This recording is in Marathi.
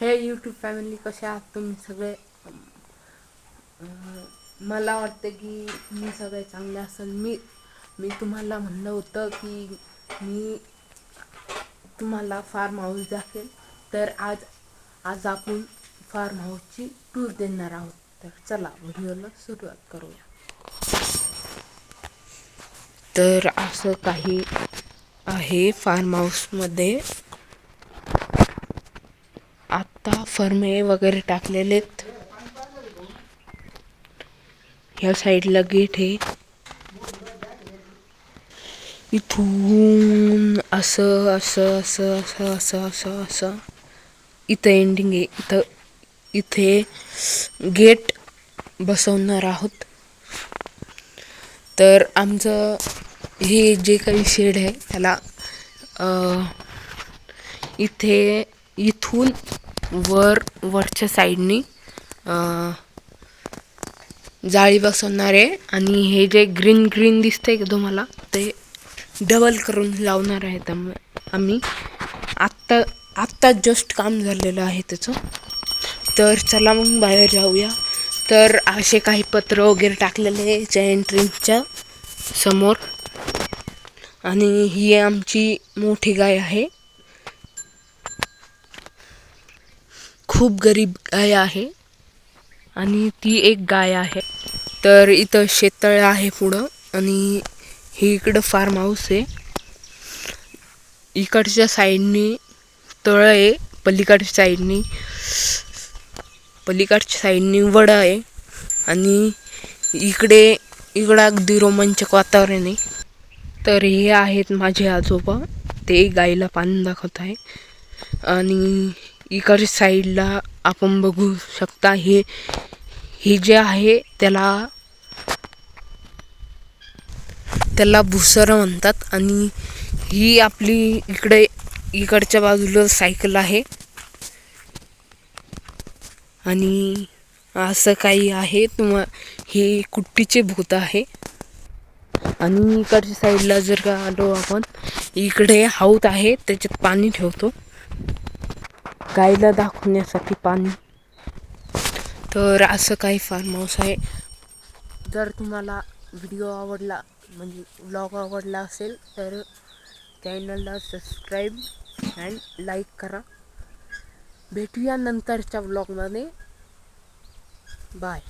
हे यूट्यूब फॅमिली कसे आहात? तुम्ही सगळे मला वाटतं की मी सगळे चांगले असेल. मी मी तुम्हाला म्हणलं होतं की मी तुम्हाला फार्म हाऊस दाखेल तर आज आज आपण फार्म हाऊसची टूर देणार आहोत. तर चला व्हिडिओला सुरुवात करूया. तर असं काही आहे फार्म हाऊसमध्ये आत्ता फर्मे वगैरे टाकलेलेत. ह्या साईडला गेट आहे. इथून असं असं असं असं असं असं असं. इथं एंडिंग आहे. इथं इथे गेट बसवणार आहोत. तर आमचं हे जे काही शेड आहे त्याला इथे इथून वर वरच्या साईडनी जाळी बसवणार आहे आणि हे जे ग्रीन ग्रीन दिसतंय का तुम्हाला ते डबल करून लावणार आहेत आम्ही. आत्ता आत्ता जस्ट काम झालेलं आहे त्याचं. तर चला मग बाहेर जाऊया. तर असे काही पत्र वगैरे टाकलेले आहे एंट्रीच्या समोर. आणि ही आमची मोठी गाय आहे. खूप गरीब गाय आहे. आणि ती एक गाय आहे. तर इथं शेततळं आहे पुढं. आणि हे इकडं फार्म हाऊस आहे. इकडच्या साईडनी तळं आहे. पलीकडच्या साईडनी पलीकडच्या साईडनी वड आहे. आणि इकडे इकडं अगदी रोमांचक वातावरण आहे. तर हे आहेत माझे आजोबा. ते गाईला पाणी दाखवत आहे. आणि इकडच्या साईडला आपण बघू शकता हे हे जे आहे त्याला त्याला भुसरं म्हणतात. आणि ही आपली इकडे इकडच्या बाजूला सायकल आहे. आणि असं काही आहे तुम्हा हे कुट्टीचे भूत आहे. आणि इकडच्या साईडला जर का आलो आपण इकडे हाऊत आहे त्याच्यात पाणी ठेवतो. गाईला दाखवण्यासाठी पाणी. तर असं काही फार्म हाऊस आहे. जर तुम्हाला व्हिडिओ आवडला म्हणजे व्लॉग आवडला असेल तर चॅनलला सबस्क्राईब अँड लाईक करा. भेटूया नंतरच्या व्लॉगमध्ये. बाय.